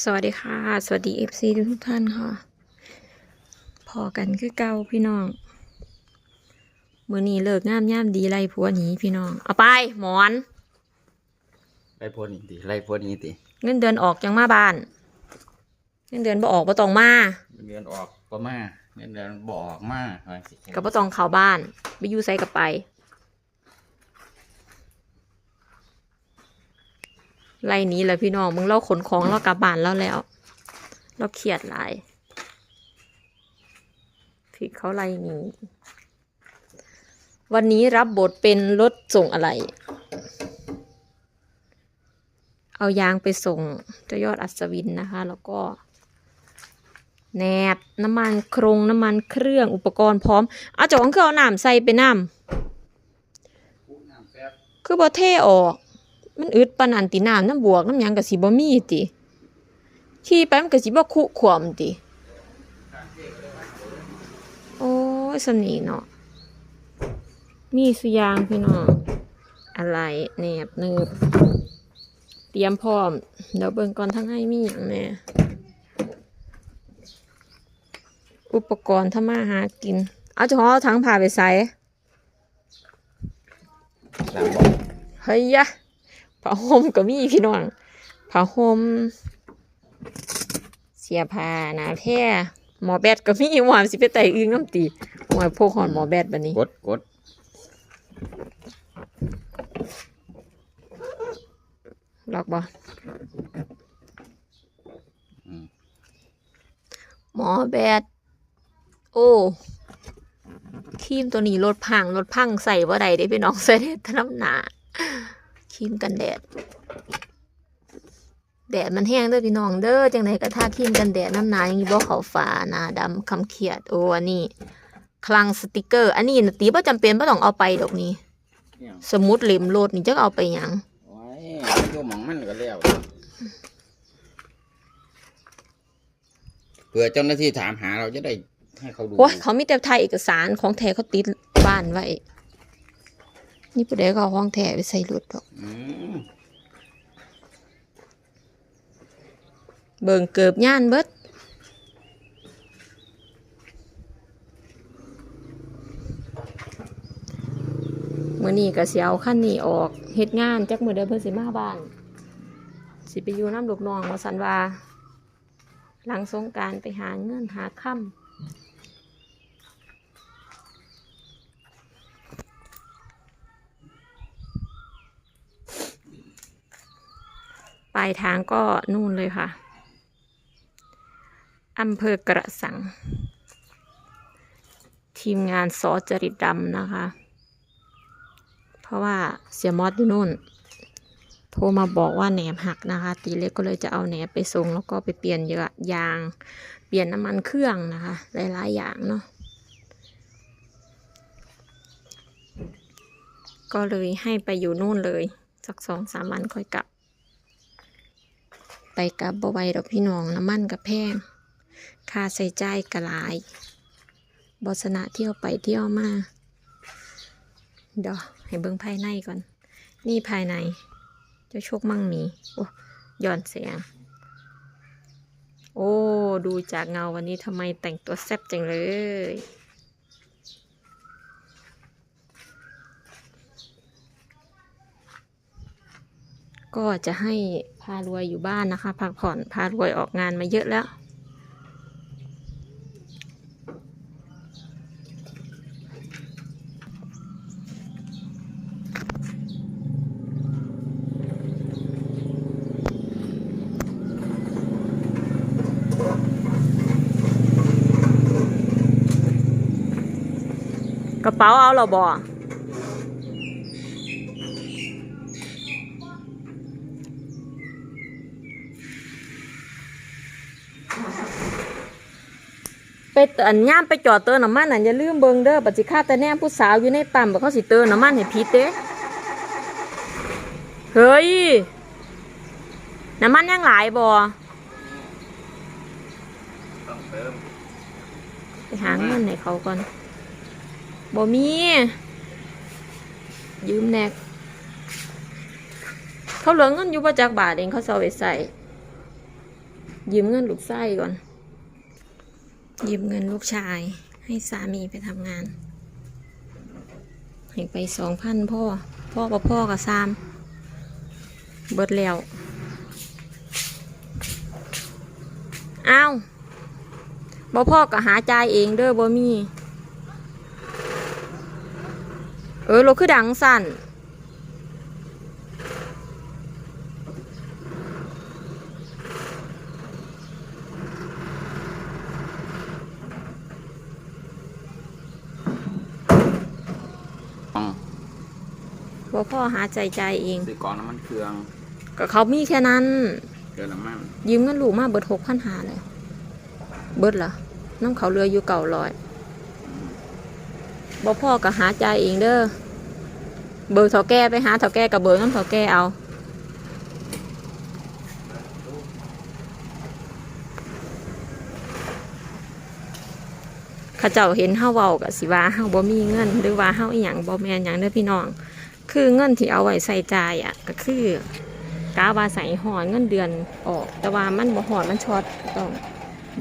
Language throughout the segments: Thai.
สวัสดีค่ะ สวัสดีเอฟซีทุกท่านค่ะ พอกันคือเก่าพี่น้องมื้อนี้เลิกงามย่ามดีไล่ผัวหนีพี่น้อง เอาไปหมอน ไล่พวกนี้ติไล่พวกนี้ติเงินเดือนออกยังมาบ้าน เงินเดือนบ่ออกบ่ต้องมาเงินเดือนออกก็มาเงินเดือนบออกมาว่าสิกับบ่ต้องเข้าบ้านไปอยู่ไสกับไป ไล่หนี้แหละพี่น้องมึงเล่าขนของเรากลับบ้านแล้วแล้ว เราเครียดหลายผิดเขาไล่หนี้ วันนี้รับบทเป็นรถส่งอะไร เอายางไปส่งเจ้ายอดอัศวินนะคะ แล้วก็แหนบน้ำมันโครงน้ำมันเครื่องอุปกรณ์พร้อมเอาจากของเครื่องเอาน้ำใส่ไปน้ำคือบ่เทออก มันอึดปานนันติน้ำน้ำบวกน้ำหยังก็สิบ่มีติขี่ไปมันก็สิบ่คุขวมติโอ้ยสำนีเนาะมีสุยางพี่น้องอะไรแหนบเนืบเตรียมพร้อมเดี๋ยวเบิ่งก่อนทั้งให้มีอย่างแน่อุปกรณ์ถ้ามาหากิน เอาเฉพาะเอาทั้งผ่าไปใส่หลังบอกเฮ้ยยะ ผ้าห่มก็มีพี่น้องผ้าห่มเสียผ้าหนาแพร่หมอแบตก็มีหวานสิไปไต่อึ้งน้ำตีหวานพวกหอนหมอแบตบันนี้กดกดล็อกบ่อืมหมอแบตโอ้ครีมตัวนี้ลดพังลดพังใส่ว่าใดได้พี่น้องใส่ได้แตน้ำหนาค รีมกันแดด แดดมันแห้งเด้อพี่น้องเด้อจังไดก็ทาครีมกันแดดน้ำหนาอย่างนี้บ่เขาฟ้าหนาดำคำเขียดโอ้อันนี้คลังสติกเกอร์ อันนี้นะตีบ่จำเป็นบ่ต้องเอาไปดอกนี้เนี่ยสมุดเล่มโลดนี่จักเอาไปหยังโอ้ยโยมหมองมันก็แล้วเผื่อเจ้าหน้าที่ถามหาเราจะได้ให้เขาดูโอ้ยเขามีแต่ถ่ายเอกสารของแท้เขาติดบ้านไว้ นี่ผู้ใดก็เอาของแท้ไปใส่รถดอกอืมเบิ่งเกิบย่านเบิดมื้อนี้ก็สิเอาคันนี้ออกเฮ็ดงานจักมื้อใดเพิ่นสิมาบ้านสิไปอยู่น้ำลูกน้องว่าซั่นว่าหลังสงกรารไปหาเงินหาค่ำ ลายทางก็นู่นเลยค่ะอำเภอกระสัง ทีมงานซอจริตดำนะคะ เพราะว่าเสียมอสอยู่นู่น โทรมาบอกว่าแหนบหักนะคะ ตีเล็กก็เลยจะเอาแหนบไปส่งแล้วก็ไปเปลี่ยนเยายาง เปลี่ยนน้ำมันเครื่องนะคะ หลายๆอย่างเนาะก็เลยให้ไปอยู่นู่นเลย สักสองสามวันค่อยกลับ ไปกับบ่ไหวดอกพี่น้องน้ำมันกับแพงค่าใช้จ่ายกระหลายบสนะเที่ยวไปเที่ยวมาเดี๋ยวให้เบิ่งภายในก่อน นี่ภายในเจ้าโชคมั่งมีโอ้ย้อนเสียง โอ้ ดูจากเงาวันนี้ทำไมแต่งตัวแซ่บจังเลย ก็จะให้พารวยอยู่บ้านนะคะ พักผ่อนพารวยออกงานมาเยอะแล้ว กระเป๋าเอาเหรอบอไปเตื อนย่ามไปจอดเติมน้ำมันน่ะอย่าลืมเบิงเด้อปัจจิคาแต่แนมผู้สาวอยู่ในปั๊มบอกเขาสิเติมน้ำมันให้ผิดเด้เฮ้ย น้ำมันยังหลายบ่ต้องเติมไปหาเงินให้เขาก่อนบ่มี ยืมแนกเขาเหลือเงินอยู่ประจักบาทเองเขาเอาไปใส่ยืมเงินลูกชายก่อน ยืมเงินลูกชาย ให้สามีไปทำงาน ให้ไปสองพันพ่อ พ่อกับพ่อกับซาม เบิดแล้วอ้าวบ่พ่อก็หาใจเองเด้อบ่มี เออรถคือดังสั่น บ่พ่อหาใจายจ่ายเอง ซื้อกองน้ำมันเครื่องก็เขามีแค่นั้น เกลือน้ำมันยืมเงินลูกมาเบิดหกพันหาเลย เบิดเหรอน้ำเขาเรืออยู่เก่าลอยบ่พ่อก็หาใจายเองเด้อ เบอร์เถาแก่ไปหาเถาแก่กับเบอร์น้ำเถาแก่เอา เขาเจ้าเห็นเฮาเว้ากับสิว่าเฮาบ่มีเงิน หรือว่าเฮาอีหยังบ่แม่นหยังเด้อพี่น้อง คือเงินที่เอาไว้ใส่จ่ายอะก็คือกาวาใส่หอดเงินเดือนออก แต่ว่ามันบ่หอดมันช็อตต้อง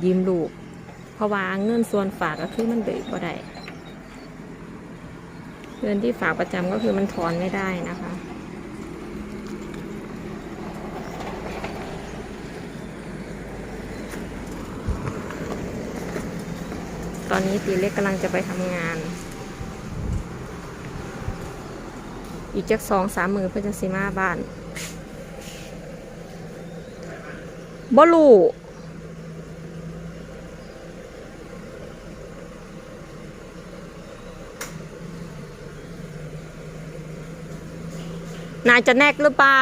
ยืมลูก เพราะว่าเงินส่วนฝากก็คือมันเบิกบ่ได้เงินที่ฝากประจำก็คือมันถอนไม่ได้นะคะ ตอนนี้ตีเล็กกำลังจะไปทำงาน อีกจักสองสามมือเพื่อจะสิมาบ้านบลูนายจะแนกหรือเปล่า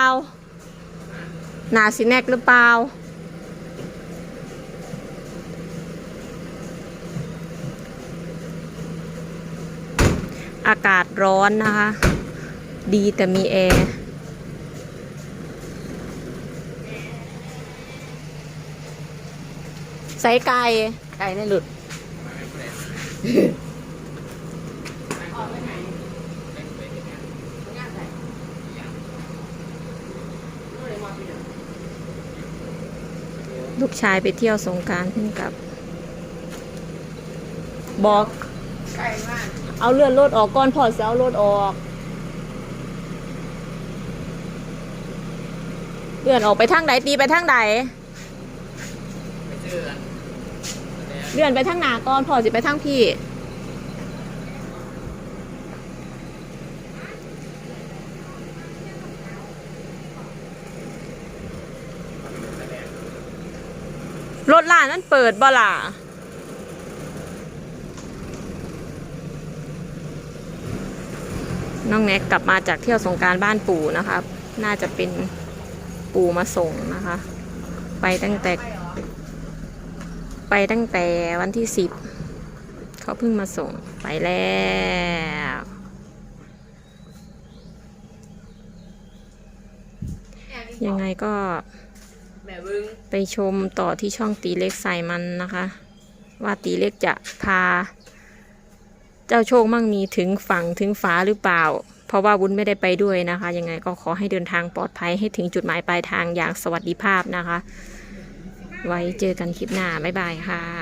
นาสิแนกหรือเปล่า อากาศร้อนนะคะ ดีแต่มีแอร์ใส่ไก่ไก่ในหลุด ลูกชายไปเที่ยวสงกรารเพิ่งกลับ บอก เอาเลื่อนรถออกก่อนพอจะเอารถออก เลื่อนออกไปทางไหนตีไปทางไหนเลื่อนไปทางหนาก่อนพอสิไปทางพี่รถล่านั้นเปิดบ่ล่ะน้องแน็กกลับมาจากเที่ยวสงกรารบ้านปู่นะคะน่าจะเป็น ปู่มาส่งนะคะ ไปตั้งแต่ ไปตั้งแต่วันที่สิบเขาเพิ่งมาส่งไปแล้วยังไงก็ไปชมต่อที่ช่องตีเล็กใส่มันนะคะ ว่าตีเล็กจะพา เจ้าโชคมั่งมีถึงฝั่งถึงฟ้าหรือเปล่า เพราะว่าวุ้นไม่ได้ไปด้วยนะคะ ยังไงก็ขอให้เดินทางปลอดภัยให้ถึงจุดหมายปลายทางอย่างสวัสดิภาพนะคะ ไว้เจอกันคลิปหน้า บ๊ายบายค่ะ